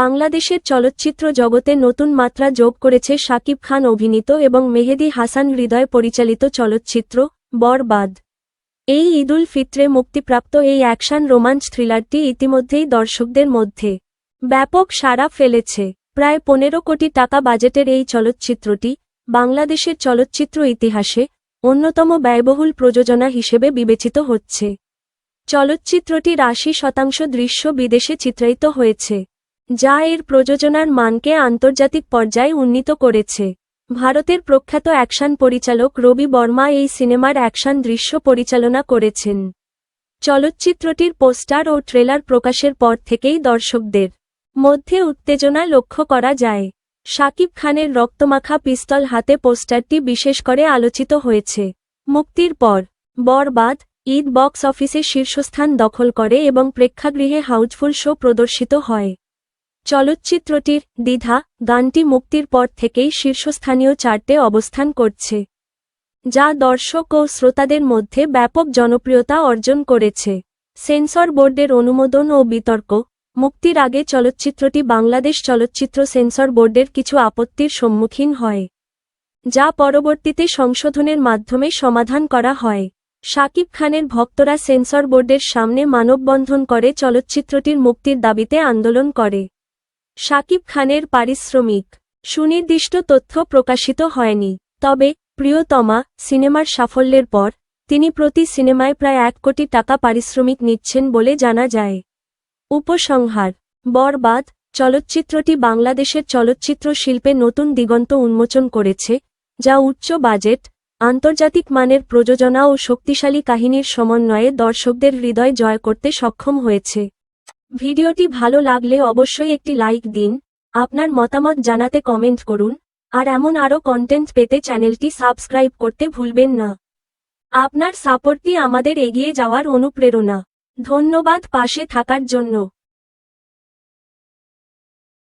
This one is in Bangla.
বাংলাদেশের চলচ্চিত্র জগতে নতুন মাত্রা যোগ করেছে শাকিব খান অভিনীত এবং মেহেদি হাসান হৃদয় পরিচালিত চলচ্চিত্র বরবাদ। এই ঈদুল ফিত্রে মুক্তিপ্রাপ্ত এই অ্যাকশন রোমাঞ্চ থ্রিলারটি ইতিমধ্যেই দর্শকদের মধ্যে ব্যাপক সাড়া ফেলেছে। প্রায় পনেরো কোটি টাকা বাজেটের এই চলচ্চিত্রটি বাংলাদেশের চলচ্চিত্র ইতিহাসে অন্যতম ব্যয়বহুল প্রযোজনা হিসেবে বিবেচিত হচ্ছে। চলচ্চিত্রটির আশি শতাংশ দৃশ্য বিদেশে চিত্রায়িত হয়েছে। যা এর প্রযোজনার মানকে আন্তর্জাতিক পর্যায়ে উন্নীত করেছে। ভারতের প্রখ্যাত অ্যাকশন পরিচালক রবি বর্মা এই সিনেমার অ্যাকশন দৃশ্য পরিচালনা করেছেন। চলচ্চিত্রটির পোস্টার ও ট্রেলার প্রকাশের পর থেকেই দর্শকদের মধ্যে উত্তেজনা লক্ষ্য করা যায়। শাকিব খানের রক্তমাখা পিস্তল হাতে পোস্টারটি বিশেষ করে আলোচিত হয়েছে। মুক্তির পর, বরবাদ, ঈদ বক্স অফিসে শীর্ষস্থান দখল করে এবং প্রেক্ষাগৃহে হাউজফুল শো প্রদর্শিত হয়। চলচ্চিত্রটির দ্বিধা গানটি মুক্তির পর থেকেই শীর্ষস্থানীয় চার্টে অবস্থান করছে, যা দর্শক ও শ্রোতাদের মধ্যে ব্যাপক জনপ্রিয়তা অর্জন করেছে। সেন্সর বোর্ডের অনুমোদন ও বিতর্ক, মুক্তির আগে চলচ্চিত্রটি বাংলাদেশ চলচ্চিত্র সেন্সর বোর্ডের কিছু আপত্তির সম্মুখীন হয়, যা পরবর্তীতে সংশোধনের মাধ্যমে সমাধান করা হয়। শাকিব খানের ভক্তরা সেন্সর বোর্ডের সামনে মানববন্ধন করে চলচ্চিত্রটির মুক্তির দাবিতে আন্দোলন করে। শাকিব খানের পারিশ্রমিক। সুনির্দিষ্ট তথ্য প্রকাশিত হয়নি, তবে প্রিয়তমা সিনেমার সাফল্যের পর তিনি প্রতি সিনেমায় প্রায় এক কোটি টাকা পারিশ্রমিক নিচ্ছেন বলে জানা যায়। উপসংহার, বরবাদ চলচ্চিত্রটি বাংলাদেশের চলচ্চিত্র শিল্পে নতুন দিগন্ত উন্মোচন করেছে, যা উচ্চ বাজেট, আন্তর্জাতিক মানের প্রযোজনা ও শক্তিশালী কাহিনীর সমন্বয়ে দর্শকদের হৃদয় জয় করতে সক্ষম হয়েছে। ভিডিওটি ভালো লাগলে অবশ্যই একটি লাইক দিন, আপনার মতামত জানাতে কমেন্ট করুন, আর এমন আরও কন্টেন্ট পেতে চ্যানেলটি সাবস্ক্রাইব করতে ভুলবেন না। আপনার সাপোর্টটি আমাদের এগিয়ে যাওয়ার অনুপ্রেরণা। ধন্যবাদ পাশে থাকার জন্য।